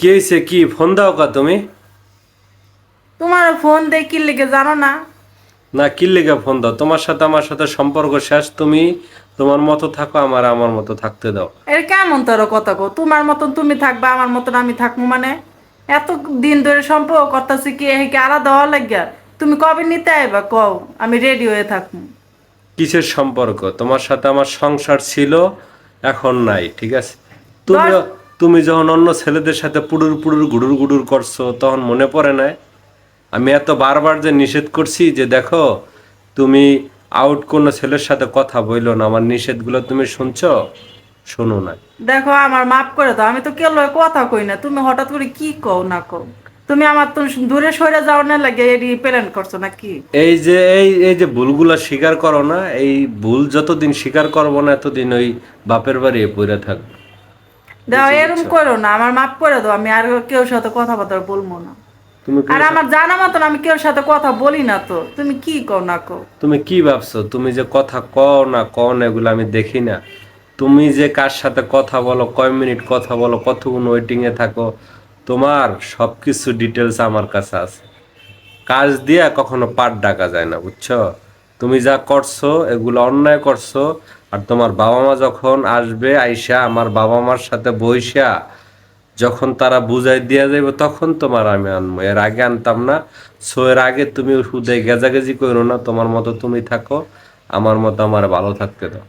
কি হয়েছে কি ফোন দাও কা তুমি? তোমার ফোন দিয়ে কি লিখে জানো না? না কি লেগে ফোন দাও? তোমার সাথে আমার সাথে সম্পর্ক শেষ তুমি তোমার মতো থাকো আমার আমার মতো থাকতে দাও। এর কেমন তোর কথা কো তোমার মতন তুমি থাকবা আমার মতন আমি থাকব মানে? এত দিন ধরে সম্পর্ক করতেছি কি এই কি আলাদা হওয়া লাগিয়া তুমি কবে নিতে আইবা? কও আমি রেডি হয়ে থাকব। কিসের সম্পর্ক? তোমার সাথে আমার সংসার ছিল এখন নাই ঠিক আছে? তুমি তুমি যখন অন্য ছেলেদের সাথে পুডুর পুডুর গুডুর গুডুর করছ তখন মনে পড়ে না আমি এত বারবার যে নিষেধ করছি যে দেখো তুমি আউট কোনো ছেলের সাথে কথা বইলো না আমার নিষেধগুলো তুমি শুনছো? শোনো না দেখো আমার মাফ করে দাও আমি তো কেউ কথা কই না। তুমি হঠাৎ করে কি কও না কও? তুমি আমার তো দূরে সরে যাও না লাগে এডি প্ল্যান করছ না কি এই যে এই এই যে ভুলগুলো স্বীকার করো না এই ভুল যতদিন স্বীকার করব না এতদিন ওই বাপের বাড়ি পড়ে থাকব। দাও এরম করো না আমার মাফ করে দাও আমি আর কেউ সাথে কথাবার্তা বলব না। আর আমার জানা মতন আমি কেউ সাথে কথা বলি না তো তুমি কি কও না কও? তুমি কি ভাবছ? তুমি যে কথা কও না কও না এগুলো আমি দেখি না। তুমি যে কার সাথে কথা বলো কয় মিনিট কথা বলো কতক্ষণ ওয়েটিং এ থাকো তোমার সবকিছু ডিটেলস আমার কাছে আছে। কাজ দিয়ে কখনো পাট ডাকা যায় না বুঝছ? তুমি যা করছ এগুলো অন্যায় করছ আর তোমার বাবা মা যখন আসবে, আইসা আমার বাবা মার সাথে বইসা, যখন তারা বুঝাই দিয়া যাবে তখন তোমার আমি আনব এর আগে আনতাম না। সো, এর আগে তুমি শুধু গেজাগেজি করো না। তোমার মতো তুমি থাকো। আমার মতো আমার ভালো থাকতে দাও।